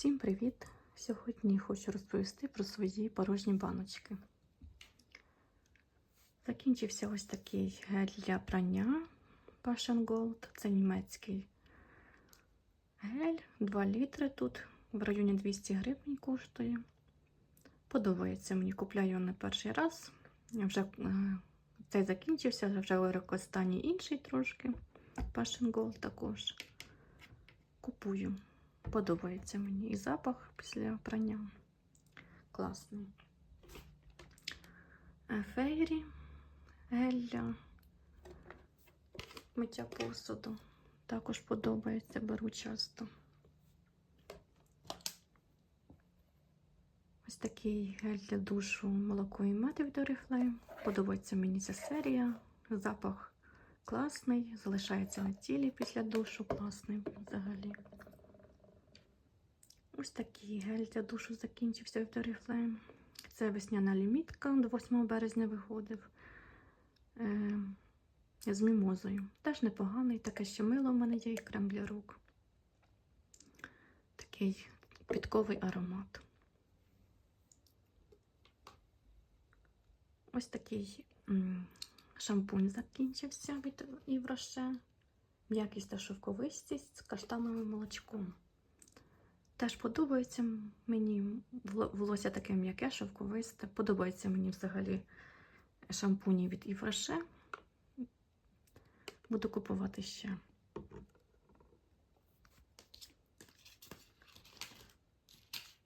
Всім привіт! Сьогодні хочу розповісти про свої порожні баночки. Закінчився ось такий гель для прання Passion Gold. Це німецький гель, 2 літри тут в районі 200 гривень коштує. Подобається мені, купляю його не перший раз. Вже е, цей закінчився, вже використані інший трошки. Passion Gold також. Купую. Подобається мені і запах після прання. Класний. Е, Фейрі гель для миття посуду. Також подобається, беру часто. Ось такий гель для душу молоко і мед від Oriflame. Подобається мені ця серія. Запах класний, залишається на тілі після душу. Класний взагалі. Ось такий гель для душу закінчився в Oriflame. Це весняна лімітка, до 8 березня виходив е, з мімозою. Теж непоганий, таке ще мило в мене є і крем для рук. Такий підковий аромат. Ось такий шампунь закінчився від Івроше. М'якість та шовковистість з каштановим молочком. Теж подобається мені волосся таке м'яке, шовковисте. Подобається мені взагалі шампуні від Івроше. Буду купувати ще.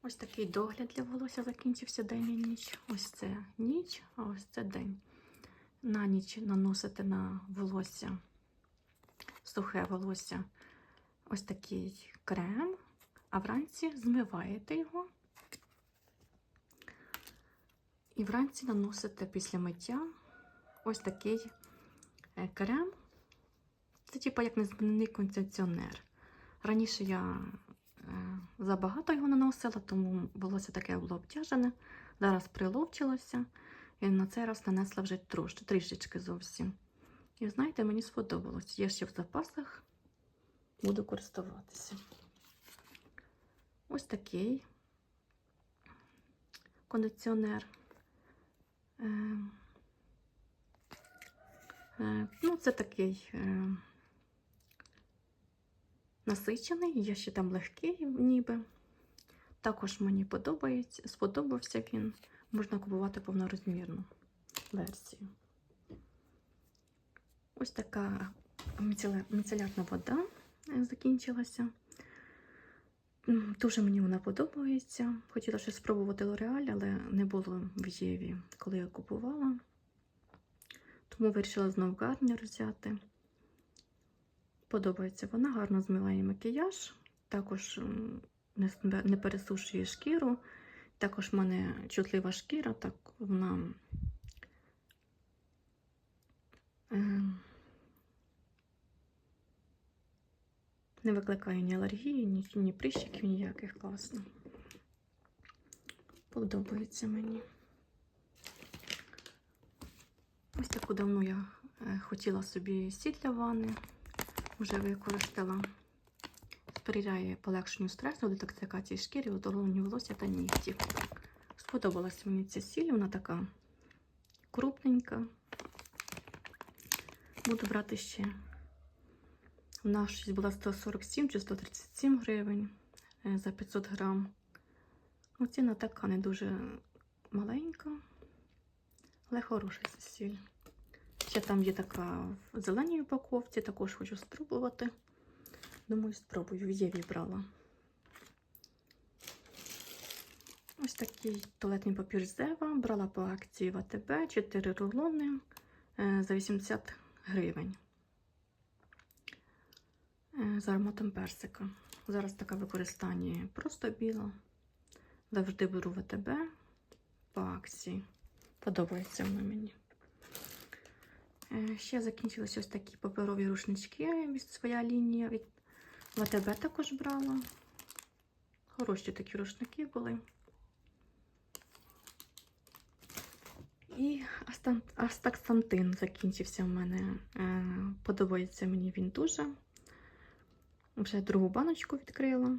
Ось такий догляд для волосся закінчився день і ніч. Ось це ніч, а ось це день. На ніч наносити на волосся, сухе волосся, ось такий крем, а вранці змиваєте його. І вранці наносите після миття ось такий е, крем. Це типу як незмінний кондиціонер. Раніше я е, забагато його наносила, тому волосся таке було обтяжене. Зараз приловчилося. І на цей раз нанесла вже трошки, трішечки зовсім. І знаєте, мені сподобалось. Є ще в запасах, буду користуватися. Ось такий кондиціонер. Е, е, ну, це такий е, насичений, є ще там легкий, ніби. Також мені подобається, сподобався він. Можна купувати повнорозмірну версію. Ось така міцеля- міцелярна вода закінчилася. Дуже мені вона подобається. Хотіла ще спробувати L'Oreal, але не було в Єві, коли я купувала. Тому вирішила знову Гарнір взяти. Подобається вона, гарно змиває макіяж, також не, пересушує шкіру. Також в мене чутлива шкіра, так вона не викликає ні алергії, ні, ні прищиків ніяких класно. Подобається мені. Ось таку давно я е, хотіла собі сіль для ванни. Вже використала. Сприяє полегшенню стресу, детоксикації шкіри, оздоровленню волосся та нігтів. Сподобалась мені ця сіль, вона така крупненька. Буду брати ще. Вона щось була 147 чи 137 гривень е, за 500 грам. Ну, ціна така не дуже маленька, але хороша сіль. Ще там є така в зеленій упаковці, також хочу спробувати. Думаю, спробую. В Єві брала. Ось такий туалетний папір Зева. Брала по акції в АТБ 4 рулони е, за 80 гривень. З ароматом персика. Зараз таке використання просто біла. Завжди беру в АТБ по акції. Подобається воно мені. Е, Ще закінчились ось такі паперові рушнички своя лінія. Від ВТБ також брала. Хороші такі рушники були. І Астаксантин закінчився в мене. Е, Подобається мені він дуже. Вже другу баночку відкрила.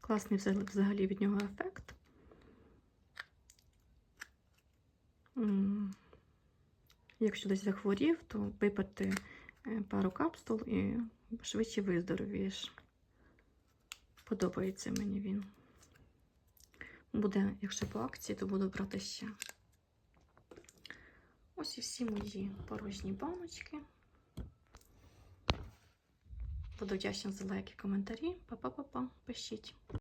Класний взагалі від нього ефект. Якщо десь захворів, то випити е, пару капсул і швидше виздоровієш. Подобається мені він. Буде, якщо по акції, то буду брати ще. Ось і всі мої порожні баночки. Буду вдячна за лайки, коментарі. Па-па-па-па. Пишіть.